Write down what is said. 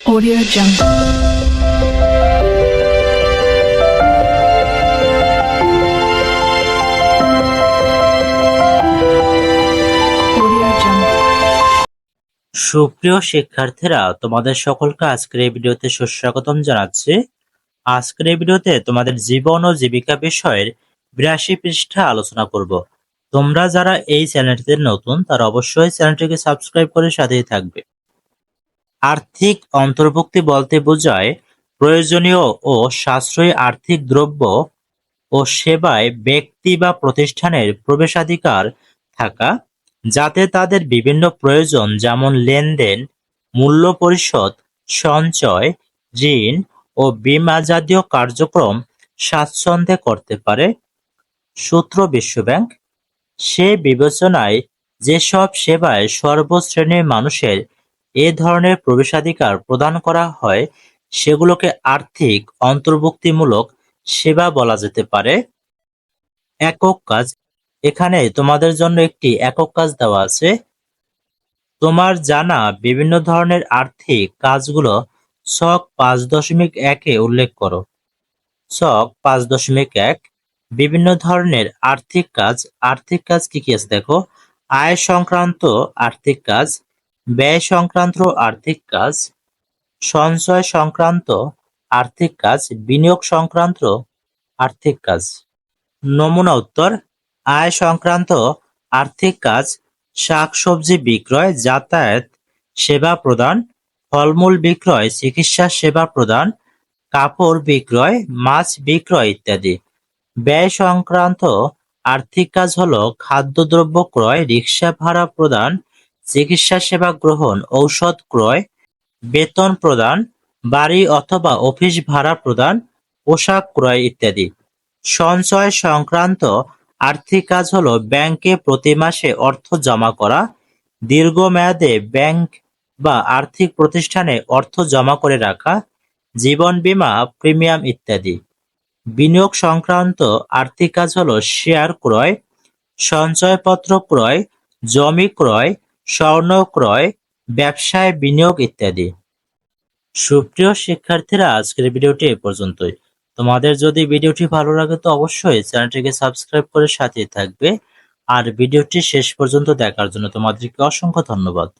Audio Jungle. সুপ্রিয় শিক্ষার্থীরা, তোমাদের সকলকে আজকের এই ভিডিওতে সুস্বাগতম জানাচ্ছি। আজকের এই ভিডিওতে তোমাদের জীবন ও জীবিকা বিষয়ের বিরাশি পৃষ্ঠা আলোচনা করব। তোমরা যারা এই চ্যানেলটিতে নতুন, তারা অবশ্যই চ্যানেলটিকে সাবস্ক্রাইব করে সাথেই থাকবে। আর্থিক অন্তর্ভুক্তি বলতে বোঝায় প্রয়োজনীয় ও সাশ্রয়ী আর্থিক দ্রব্য ও সেবায় ব্যক্তি বা প্রতিষ্ঠানের প্রবেশাধিকার থাকা, যাতে তাদের বিভিন্ন প্রয়োজন যেমন লেনদেন, মূল্য পরিশোধ, সঞ্চয়, ঋণ ও বীমা জাতীয় কার্যক্রম স্বাচ্ছন্দ্যে করতে পারে। সূত্র বিশ্বব্যাংক সে বিবেচনায় যেসব সেবায় সর্বশ্রেণীর মানুষের এ ধরনের প্রবেশাধিকার প্রদান করা হয়, সেগুলোকে আর্থিক, অন্তর্ভুক্তিমূলক সেবা বলা যেতে পারে। একক কাজ, এখানে তোমাদের জন্য একটি একক কাজ দেওয়া আছে। তোমার জানা বিভিন্ন ধরনের আর্থিক কাজগুলো ছক পাঁচ দশমিক একে উল্লেখ করো। ছক পাঁচ দশমিক এক, বিভিন্ন ধরনের আর্থিক কাজ। আর্থিক কাজ কি কি আছে দেখো? আয় সংক্রান্ত আর্থিক কাজ ব্যয় সংক্রান্ত আর্থিক কাজ সঞ্চয় সংক্রান্ত আর্থিক কাজ বিনিয়োগ সংক্রান্ত আর্থিক কাজ। নমুনা উত্তর আয় সংক্রান্ত আর্থিক কাজ, শাকসবজি বিক্রয়, যাতায়াত সেবা প্রদান, ফলমূল বিক্রয়, চিকিৎসা সেবা প্রদান, কাপড় বিক্রয়, মাছ বিক্রয় ইত্যাদি। ব্যয় সংক্রান্ত আর্থিক কাজ হলো খাদ্যদ্রব্য ক্রয়, রিক্সা ভাড়া প্রদান চিকিৎসা সেবা গ্রহণ, ঔষধ ক্রয়, বেতন প্রদান, বাড়ি অথবা অফিস ভাড়া প্রদান, পোশাক ক্রয় ইত্যাদি। সঞ্চয় সংক্রান্ত আর্থিক কাজ হল ব্যাংকে প্রতি মাসে অর্থ জমা করা, দীর্ঘমেয়াদে ব্যাংক বা আর্থিক প্রতিষ্ঠানে অর্থ জমা করে রাখা, জীবন বীমা, প্রিমিয়াম ইত্যাদি। বিনিয়োগ সংক্রান্ত আর্থিক কাজ হল শেয়ার ক্রয়, সঞ্চয়পত্র ক্রয়, জমি ক্রয় স্বর্ণ ক্রয়, ব্যবসায় বিনিয়োগ ইত্যাদি। সুপ্রিয় শিক্ষার্থীরা, আজকের ভিডিওটি এ পর্যন্তই। তোমাদের যদি ভিডিওটি ভালো লাগে তো অবশ্যই চ্যানেলটিকে সাবস্ক্রাইব করে সাথে থাকবে। আর ভিডিওটি শেষ পর্যন্ত দেখার জন্য তোমাদেরকে অসংখ্য ধন্যবাদ।